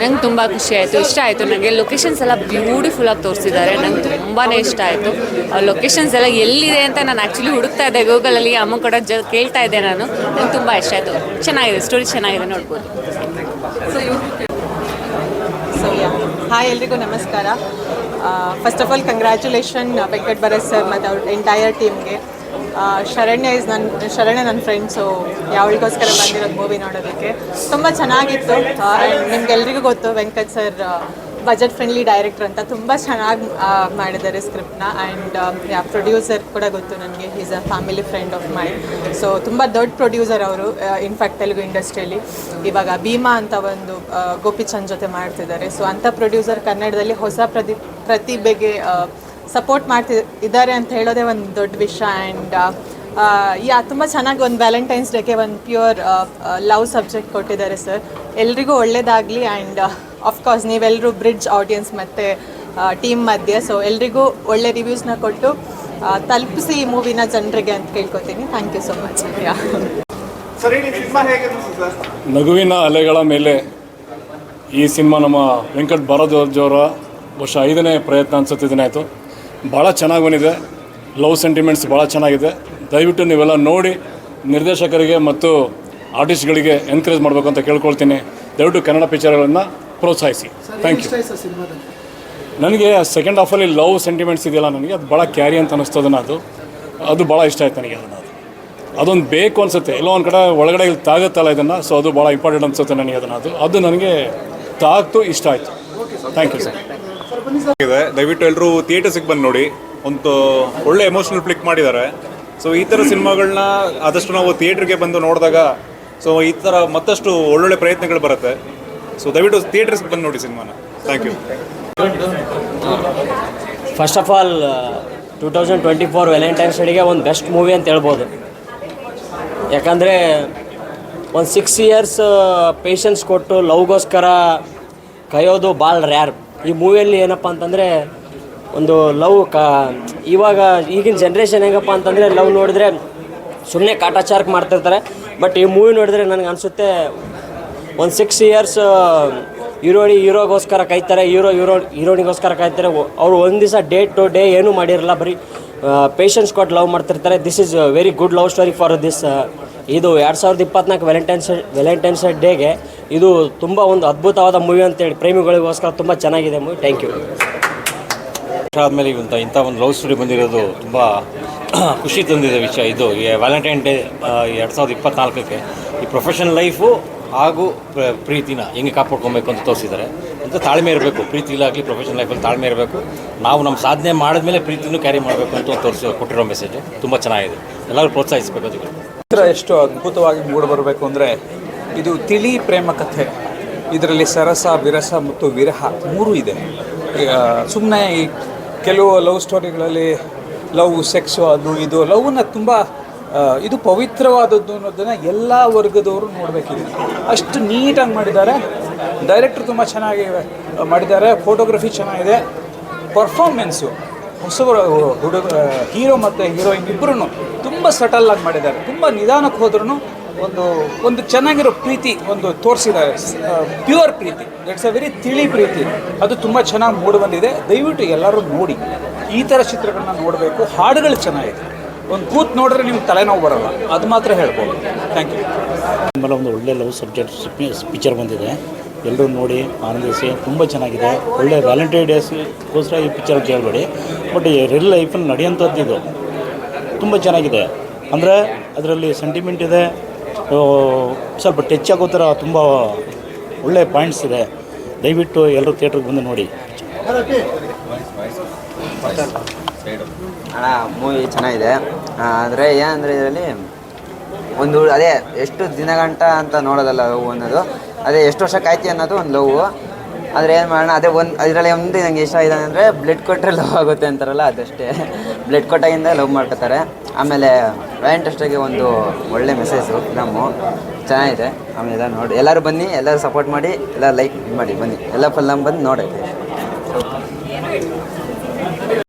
ನಂಗೆ ತುಂಬ ಖುಷಿ ಆಯಿತು. ಇಷ್ಟ ಆಯಿತು. ನನಗೆ ಲೊಕೇಶನ್ಸ್ ಎಲ್ಲ ಬ್ಯೂಟಿಫುಲ್ಲಾಗಿ ತೋರಿಸಿದ್ದಾರೆ. ನಂಗೆ ತುಂಬಾ ಇಷ್ಟ ಆಯಿತು. ಆ ಲೊಕೇಶನ್ಸ್ ಎಲ್ಲ ಎಲ್ಲಿದೆ ಅಂತ ನಾನು ಆ್ಯಕ್ಚುಲಿ ಹುಡುಕ್ತಾ ಇದ್ದೆ. ಗೂಗಲಲ್ಲಿ ಅಮ್ಮ ಕೂಡ ಜ, ಕೇಳ್ತಾ ಇದ್ದೆ ನಾನು. ನಂಗೆ ತುಂಬ ಇಷ್ಟ ಆಯಿತು. ಚೆನ್ನಾಗಿದೆ. ಸ್ಟೋರಿ ಚೆನ್ನಾಗಿದೆ. ನೋಡ್ಬೋದು. ಸೊ ಹಾಯ್ ಎಲ್ರಿಗೂ ನಮಸ್ಕಾರ. First of all congratulation Venkat Bharat sir ಮತ್ತು ಅವ್ರ ಎಂಟೈರ್ ಟೀಮ್ಗೆ ಶರಣ್ಯ ಇಸ್ ನನ್ನ ಶರಣ್ಯ ನನ್ನ ಫ್ರೆಂಡ್ಸು ಯಾವಳಿಗೋಸ್ಕರ ಬಂದಿರೋದು ಮೂವಿ ನೋಡೋದಕ್ಕೆ. ತುಂಬ ಚೆನ್ನಾಗಿತ್ತು. ನಿಮ್ಗೆಲ್ರಿಗೂ ಗೊತ್ತು, Venkat sir budget friendly director ಅಂತ ತುಂಬ ಚೆನ್ನಾಗಿ ಮಾಡಿದ್ದಾರೆ ಸ್ಕ್ರಿಪ್ಟ್ನ ಆ್ಯಂಡ್ ಯಾ ಪ್ರೊಡ್ಯೂಸರ್ ಕೂಡ ಗೊತ್ತು ನನಗೆ. Is a family friend of my so ತುಂಬ ದೊಡ್ಡ ಪ್ರೊಡ್ಯೂಸರ್ ಅವರು ಇನ್ಫ್ಯಾಕ್ಟ್ ತೆಲುಗು ಇಂಡಸ್ಟ್ರಿಯಲ್ಲಿ ಇವಾಗ ಭೀಮಾ ಅಂತ ಒಂದು ಗೋಪಿಚಂದ್ ಜೊತೆ ಮಾಡ್ತಿದ್ದಾರೆ. ಸೊ ಅಂಥ ಪ್ರೊಡ್ಯೂಸರ್ ಕನ್ನಡದಲ್ಲಿ ಹೊಸ ಪ್ರತಿ, ಪ್ರತಿಭೆಗೆ ಸಪೋರ್ಟ್ ಮಾಡ್ತಿ ಇದ್ದಾರೆ ಅಂತ ಹೇಳೋದೇ ಒಂದು ದೊಡ್ಡ ವಿಷಯ ಆ್ಯಂಡ್ ಯಾ ತುಂಬ ಚೆನ್ನಾಗಿ ಒಂದು ವ್ಯಾಲೆಂಟೈನ್ಸ್ ಡೇಗೆ ಒಂದು ಪ್ಯೂರ್ ಲವ್ ಸಬ್ಜೆಕ್ಟ್ ಕೊಟ್ಟಿದ್ದಾರೆ ಸರ್ ಎಲ್ರಿಗೂ ಒಳ್ಳೇದಾಗಲಿ ಆ್ಯಂಡ್ ಆಫ್ಕೋರ್ಸ್ ನೀವೆಲ್ಲರೂ ಬ್ರಿಡ್ಜ್ ಆಡಿಯನ್ಸ್ ಮತ್ತು ಟೀಮ್ ಮಧ್ಯೆ. ಸೊ ಎಲ್ರಿಗೂ ಒಳ್ಳೆ ರಿವ್ಯೂಸ್ನ ಕೊಟ್ಟು ತಲುಪಿಸಿ ಈ ಮೂವಿನ ಜನರಿಗೆ ಅಂತ ಕೇಳ್ಕೊತೀನಿ. Thank you so much yeah sir ಹೇಳಿ ಸಿನಿಮಾ ಹೇಗೆ ಸರ್ ನಗುವಿನ ಅಲೆಗಳ ಮೇಲೆ ಈ ಸಿನಿಮಾ ನಮ್ಮ ವೆಂಕಟ್ ಭಾರದ್ವಾಜ್ ಬಹುಶಃ ಐದನೇ ಪ್ರಯತ್ನ ಅನ್ಸುತ್ತೆ ಇದನ್ನೇ ಆಯಿತು. ಭಾಳ ಚೆನ್ನಾಗಿ ಬಂದಿದೆ. ಲವ್ ಸೆಂಟಿಮೆಂಟ್ಸ್ ಭಾಳ ಚೆನ್ನಾಗಿದೆ. ದಯವಿಟ್ಟು ನೀವೆಲ್ಲ ನೋಡಿ ನಿರ್ದೇಶಕರಿಗೆ ಮತ್ತು ಆರ್ಟಿಸ್ಟ್ಗಳಿಗೆ ಎನ್ಕರೇಜ್ ಮಾಡಬೇಕು ಅಂತ ಕೇಳ್ಕೊಳ್ತೀನಿ. ದಯವಿಟ್ಟು ಕನ್ನಡ ಪಿಕ್ಚರ್ಗಳನ್ನು ಪ್ರೋತ್ಸಾಹಿಸಿ. ಥ್ಯಾಂಕ್ ಯು ನನಗೆ ಸೆಕೆಂಡ್ ಹಾಫಲ್ಲಿ ಲವ್ ಸೆಂಟಿಮೆಂಟ್ಸ್ ಇದೆಯಲ್ಲ ನನಗೆ ಅದು ಭಾಳ ಕ್ಯಾರಿ ಅಂತ ಅನ್ನಿಸ್ತದನ್ನ ಅದು ಅದು ಭಾಳ ಇಷ್ಟ ಆಯ್ತು ನನಗೆ ಅದನ್ನು. ಅದು ಅದೊಂದು ಬೇಕು ಅನಿಸುತ್ತೆ. ಎಲ್ಲೋ ಒಂದು ಕಡೆ ಒಳಗಡೆ ಇಲ್ಲಿ ತಾಗುತ್ತಲ್ಲ ಇದನ್ನು ಸೊ ಅದು ಭಾಳ ಇಂಪಾರ್ಟೆಂಟ್ ಅನಿಸುತ್ತೆ ನನಗೆ ಅದನ್ನು. ಅದು ಅದು ನನಗೆ ತಾಗ್ತು ಇಷ್ಟ ಆಯಿತು. ಥ್ಯಾಂಕ್ ಯು ಸರ್ ಇದೆ ದಯವಿಟ್ಟು ಎಲ್ಲರೂ ಥಿಯೇಟರ್ಸಿಗೆ ಬಂದು ನೋಡಿ. ಒಂದು ಒಳ್ಳೆ ಎಮೋಷನಲ್ ಫ್ಲಿಕ್ ಮಾಡಿದ್ದಾರೆ. ಸೊ ಈ ಥರ ಸಿನಿಮಾಗಳನ್ನ ಆದಷ್ಟು ನಾವು ಥಿಯೇಟ್ರಿಗೆ ಬಂದು ನೋಡಿದಾಗ ಸೊ ಈ ಥರ ಮತ್ತಷ್ಟು ಒಳ್ಳೊಳ್ಳೆ ಪ್ರಯತ್ನಗಳು ಬರುತ್ತೆ. ಸೊ ದಯವಿಟ್ಟು ಥಿಯೇಟರ್ಸ್ಗೆ ಬಂದು ನೋಡಿ ಸಿನಿಮಾನ. Thank you first of all two thousand twenty four Valentine's ಡೇಗೆ ಒಂದು ಬೆಸ್ಟ್ ಮೂವಿ ಅಂತ ಹೇಳ್ಬೋದು. ಯಾಕಂದರೆ ಒಂದು ಸಿಕ್ಸ್ ಇಯರ್ಸ್ ಪೇಷನ್ಸ್ ಕೊಟ್ಟು ಲವ್ಗೋಸ್ಕರ ಕೈಯೋದು ಭಾಳ ರ್ಯಾರ್ ಈ ಮೂವಿಯಲ್ಲಿ ಏನಪ್ಪ ಅಂತಂದರೆ ಒಂದು ಲವ್ ಕಾ, ಇವಾಗ ಈಗಿನ ಜನ್ರೇಷನ್ ಹೆಂಗಪ್ಪ ಅಂತಂದರೆ ಲವ್ ನೋಡಿದ್ರೆ ಸುಮ್ಮನೆ ಕಾಟಾಚಾರಕ್ಕೆ ಮಾಡ್ತಿರ್ತಾರೆ. ಬಟ್ ಈ ಮೂವಿ ನೋಡಿದ್ರೆ ನನಗೆ ಅನಿಸುತ್ತೆ ಒಂದು ಸಿಕ್ಸ್ ಇಯರ್ಸ್ ಹೀರೋಡಿ ಹೀರೋಗೋಸ್ಕರ ಕಾಯ್ತಾರೆ, ಹೀರೋ ಹೀರೋ, ಹೀರೋಣಿಗೋಸ್ಕರ ಕಾಯ್ತಾರೆ. ಅವರು ಒಂದು ದಿವಸ ಡೇ ಟು ಡೇ ಏನೂ ಮಾಡಿರಲ್ಲ, ಬರೀ ಪೇಷನ್ಸ್ ಕೊಟ್ಟು ಲವ್ ಮಾಡ್ತಿರ್ತಾರೆ. This is very good love story for this ಇದು ಎರಡು ಸಾವಿರದ ಇಪ್ಪತ್ನಾಲ್ಕು ವ್ಯಾಲೆಂಟೈನ್ಸ್ ವ್ಯಾಲೆಂಟೈನ್ಸ್ ಡೇಗೆ ಇದು ತುಂಬ ಒಂದು ಅದ್ಭುತವಾದ ಮೂವಿ ಅಂತೇಳಿ ಪ್ರೇಮಿಗಳಿಗೋಸ್ಕರ ತುಂಬ ಚೆನ್ನಾಗಿದೆ ಮೂವಿ ಥ್ಯಾಂಕ್ ಯು ಆದಮೇಲೆ ಇಂಥ ಇಂಥ ಒಂದು ಲವ್ ಸ್ಟೋರಿ ಬಂದಿರೋದು ತುಂಬ ಖುಷಿ ತಂದಿದೆ ವಿಷಯ ಇದು. ಈ ವ್ಯಾಲೆಂಟೈನ್ ಡೇ ಎರಡು ಸಾವಿರದ ಇಪ್ಪತ್ನಾಲ್ಕಕ್ಕೆ ಈ ಪ್ರೊಫೆಷನಲ್ ಲೈಫು ಹಾಗೂ ಪ್ರ- ಪ್ರೀತಿನ ಹೆಂಗೆ ಕಾಪಾಡ್ಕೊಬೇಕು ಅಂತ ತೋರಿಸಿದ್ದಾರೆ. ಅಂತ ತಾಳ್ಮೆ ಇರಬೇಕು. ಪ್ರೀತಿಲಾಗಲಿ ಪ್ರೊಫೆಷನಲ್ ಲೈಫಲ್ಲಿ ತಾಳ್ಮೆ ಇರಬೇಕು. ನಾವು ನಮ್ಮ ಸಾಧನೆ ಮಾಡಿದ್ಮೇಲೆ ಪ್ರೀತಿನೂ ಕ್ಯಾರಿ ಮಾಡಬೇಕು ಅಂತ ತೋರಿಸಿ ಕೊಟ್ಟಿರೋ ಮೆಸೇಜ್ ತುಂಬ ಚೆನ್ನಾಗಿದೆ. ಎಲ್ಲರೂ ಪ್ರೋತ್ಸಾಹಿಸಬೇಕು ಅದಕ್ಕೆ. ಚಿತ್ರ ಎಷ್ಟು ಅದ್ಭುತವಾಗಿ ಮೂಡಿ ಬರಬೇಕು ಅಂದರೆ ಇದು ತಿಳಿ ಪ್ರೇಮ ಕಥೆ. ಇದರಲ್ಲಿ ಸರಸ, ವಿರಸ ಮತ್ತು ವಿರಹ ಮೂರು ಇದೆ. ಸುಮ್ಮನೆ ಈ ಕೆಲವು ಲವ್ ಸ್ಟೋರಿಗಳಲ್ಲಿ ಲವ್, ಸೆಕ್ಸು, ಅದು ಇದು, ಲವ್ನ ತುಂಬ ಇದು ಪವಿತ್ರವಾದದ್ದು ಅನ್ನೋದನ್ನು ಎಲ್ಲ ವರ್ಗದವರು ನೋಡಬೇಕಿದೆ. ಅಷ್ಟು ನೀಟಾಗಿ ಮಾಡಿದ್ದಾರೆ. ಡೈರೆಕ್ಟ್ರು ತುಂಬ ಚೆನ್ನಾಗಿ ಮಾಡಿದ್ದಾರೆ. ಫೋಟೋಗ್ರಫಿ ಚೆನ್ನಾಗಿದೆ. ಪರ್ಫಾರ್ಮೆನ್ಸು ಹೊಸ ಹುಡುಗ ಹೀರೋ ಮತ್ತು ಹೀರೋಯಿನ್ ಇಬ್ಬರೂ ತುಂಬ ಸಟಲ್ ಆಗಿ ಮಾಡಿದ್ದಾರೆ. ತುಂಬ ನಿಧಾನಕ್ಕೆ ಹೋದ್ರೂ ಒಂದು ಒಂದು ಚೆನ್ನಾಗಿರೋ ಪ್ರೀತಿ ಒಂದು ತೋರಿಸಿದ್ದಾರೆ. ಪ್ಯೂರ್ ಪ್ರೀತಿ. ಇಟ್ಸ್ ಅ ವೆರಿ ತಿಳಿ ಪ್ರೀತಿ. ಅದು ತುಂಬ ಚೆನ್ನಾಗಿ ಮೂಡಿ ಬಂದಿದೆ. ದಯವಿಟ್ಟು ಎಲ್ಲರೂ ನೋಡಿ. ಈ ಥರ ಚಿತ್ರಗಳನ್ನ ನೋಡಬೇಕು. ಹಾಡುಗಳು ಚೆನ್ನಾಗಿದೆ. ಒಂದು ಕೂತ್ ನೋಡಿದ್ರೆ ನಿಮ್ಗೆ ತಲೆನೋವು ಬರಲ್ಲ. ಅದು ಮಾತ್ರ ಹೇಳ್ಬೋದು. ಥ್ಯಾಂಕ್ ಯು ಆಮೇಲೆ ಒಂದು ಒಳ್ಳೆ ಲವ್ ಸಬ್ಜೆಕ್ಟ್ ಪಿಕ್ಚರ್ ಬಂದಿದೆ. ಎಲ್ಲರೂ ನೋಡಿ, ಆನಂದಿಸಿ, ತುಂಬ ಚೆನ್ನಾಗಿದೆ. ಒಳ್ಳೆ ವ್ಯಾಲೆಂಟೈನ್ ಡೇಸ್ಗೋಸ್ಕರ ಈ ಪಿಕ್ಚರ್ ಕೇಳಬೇಡಿ ಬಟ್ ರಿಯಲ್ ಲೈಫಲ್ಲಿ ನಡೆಯೋಂಥದ್ದು ಇದು. ತುಂಬ ಚೆನ್ನಾಗಿದೆ. ಅಂದರೆ, ಅದರಲ್ಲಿ ಸೆಂಟಿಮೆಂಟ್ ಇದೆ. ಸ್ವಲ್ಪ ಟಚ್ ಆಗೋ ಥರ ತುಂಬ ಒಳ್ಳೆ ಪಾಯಿಂಟ್ಸ್ ಇದೆ. ದಯವಿಟ್ಟು ಎಲ್ಲರೂ ಥಿಯೇಟ್ರಿಗೆ ಬಂದು ನೋಡಿ. ಮೂವಿ ಚೆನ್ನಾಗಿದೆ. ಆದರೆ ಏನಂದರೆ ಇದರಲ್ಲಿ ಒಂದು ಅದೇ ಎಷ್ಟು ದಿನಗಂಟ ಅಂತ ನೋಡೋದಲ್ಲ ಲವ್ ಅನ್ನೋದು, ಅದೇ ಎಷ್ಟು ವರ್ಷ ಕಾಯ್ತಿ ಅನ್ನೋದು ಒಂದು ಲವ್ ಆದರೆ ಏನು ಮಾಡೋಣ, ಅದೇ ಒಂದು ಅದರಲ್ಲಿ ಒಂದು ನಂಗೆ ಇಷ್ಟ ಇದೆ ಅಂದರೆ ಬ್ಲಡ್ ಕೊಟ್ಟರೆ ಲವ್ ಆಗುತ್ತೆ ಅಂತಾರಲ್ಲ, ಅದಷ್ಟೇ. ಬ್ಲಡ್ ಕೊಟ್ಟಾಗಿಂದ ಲವ್ ಮಾಡ್ಕೋತಾರೆ. ಆಮೇಲೆ ವ್ಯಾಲೆಂಟೈನ್ಸ್ಡೇಗೆ ಒಂದು ಒಳ್ಳೆ ಮೆಸೇಜು ನಮ್ಮ ಚೆನ್ನಾಗಿದೆ. ಆಮೇಲೆ ನೋಡಿ, ಎಲ್ಲರೂ ಬನ್ನಿ, ಎಲ್ಲರೂ ಸಪೋರ್ಟ್ ಮಾಡಿ, ಎಲ್ಲ ಲೈಕ್ ಮಾಡಿ, ಬನ್ನಿ. ಎಲ್ಲ ಫಿಲಮ್ ಬಂದು ನೋಡಿ